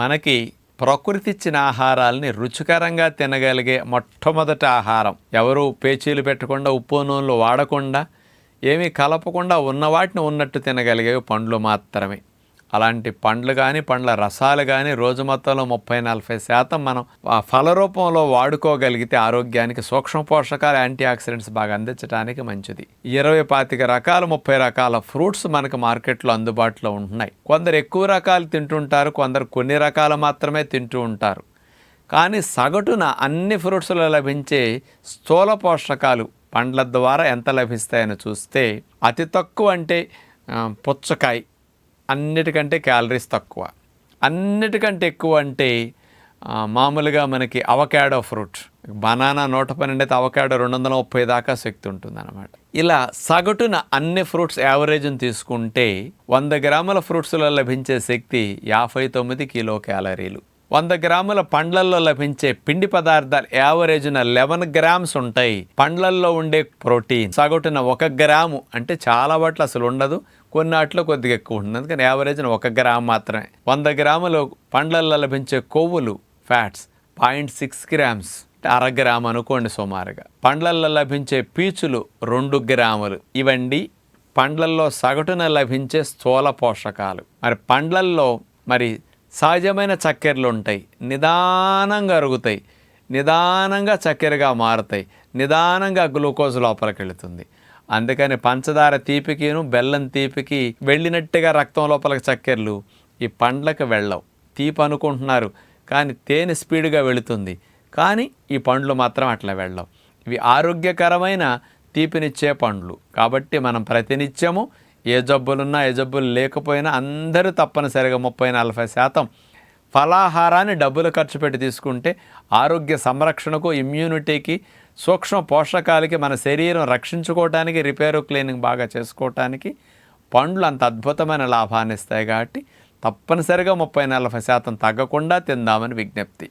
మనకి ప్రకృతి ఇచ్చిన ఆహారాల్ని రుచికరంగా తినగలిగే మొట్టమొదటి ఆహారం. ఎవరు పేచీలు పెట్టకుండా ఉప్పు నూనెలు వాడకుండా ఏమీ కలపకుండా ఉన్న వాటిని ఉన్నట్టు తినగలిగేవి పండ్లు మాత్రమే. అలాంటి పండ్లు కానీ పండ్ల రసాలు కానీ రోజు మొత్తంలో ముప్పై నలభై శాతం మనం ఆ ఫల రూపంలో వాడుకోగలిగితే ఆరోగ్యానికి సూక్ష్మ పోషకాలు యాంటీ ఆక్సిడెంట్స్ బాగా అందించడానికి మంచిది. ఇరవై పాతిక రకాల ముప్పై రకాల ఫ్రూట్స్ మనకు మార్కెట్లో అందుబాటులో ఉంటున్నాయి. కొందరు ఎక్కువ రకాలు తింటుంటారు కొందరు కొన్ని రకాలు మాత్రమే తింటూ ఉంటారు. కానీ సగటున అన్ని ఫ్రూట్స్లో లభించే స్థూల పోషకాలు పండ్ల ద్వారా ఎంత లభిస్తాయని చూస్తే అతి తక్కువ అంటే పుచ్చకాయ. అన్నిటికంటే క్యాలరీస్ తక్కువ. అన్నిటికంటే ఎక్కువ అంటే మామూలుగా మనకి అవకాడో ఫ్రూట్. బనానా నూట పన్నెండు అయితే అవకాడో రెండు వందల ముప్పై దాకా శక్తి ఉంటుంది అనమాట ఇలా సగటున అన్ని ఫ్రూట్స్ యావరేజ్ని తీసుకుంటే వంద గ్రాముల ఫ్రూట్స్లో లభించే శక్తి యాభై తొమ్మిది కిలో క్యాలరీలు వంద గ్రాముల పండ్లల్లో లభించే పిండి పదార్థాలు యావరేజ్న లెవెన్ గ్రామ్స్ ఉంటాయి. పండ్లల్లో ఉండే ప్రోటీన్ సగటున ఒక గ్రాము అంటే చాలా వాటిలో అసలు ఉండదు. కొన్ని వాటిలో కొద్దిగా ఎక్కువ ఉంటుంది. అందుకని యావరేజ్న ఒక గ్రామ్ మాత్రమే. వంద గ్రాములు పండ్లల్లో లభించే కొవ్వులు ఫ్యాట్స్ పాయింట్ సిక్స్ గ్రామ్స్ అర గ్రామ్ అనుకోండి సుమారుగా. పండ్లల్లో లభించే పీచులు రెండు గ్రాములు. ఇవండి పండ్లల్లో సగటున లభించే స్థూల పోషకాలు. మరి పండ్లల్లో మరి సహజమైన చక్కెరలు ఉంటాయి. నిదానంగా అరుగుతాయి. నిదానంగా చక్కెరగా మారుతాయి. నిదానంగా గ్లూకోజ్ లోపలికి వెళుతుంది. అందుకని పంచదార తీపికిను బెల్లం తీపికి వెళ్ళినట్టుగా రక్తం లోపలికి చక్కెరలు ఈ పండ్లకు వెళ్ళవు. తీపి అనుకుంటున్నారు. కానీ తేనె స్పీడ్గా వెళుతుంది. కానీ ఈ పండ్లు మాత్రం అట్లా వెళ్ళవు. ఇవి ఆరోగ్యకరమైన తీపినిచ్చే పండ్లు. కాబట్టి మనం ప్రతినిత్యము ఏ జబ్బులున్నా ఏ జబ్బులు లేకపోయినా అందరూ తప్పనిసరిగా ముప్పై నలభై శాతం ఫలాహారాన్ని డబ్బులు ఖర్చు పెట్టి తీసుకుంటే ఆరోగ్య సంరక్షణకు ఇమ్యూనిటీకి సూక్ష్మ పోషకాలకి మన శరీరం రక్షించుకోవటానికి రిపేరు క్లీనింగ్ బాగా చేసుకోవటానికి పండ్లు అంత అద్భుతమైన లాభాన్ని ఇస్తాయి కాబట్టి తప్పనిసరిగా ముప్పై నలభై శాతం తగ్గకుండా తిందామని విజ్ఞప్తి.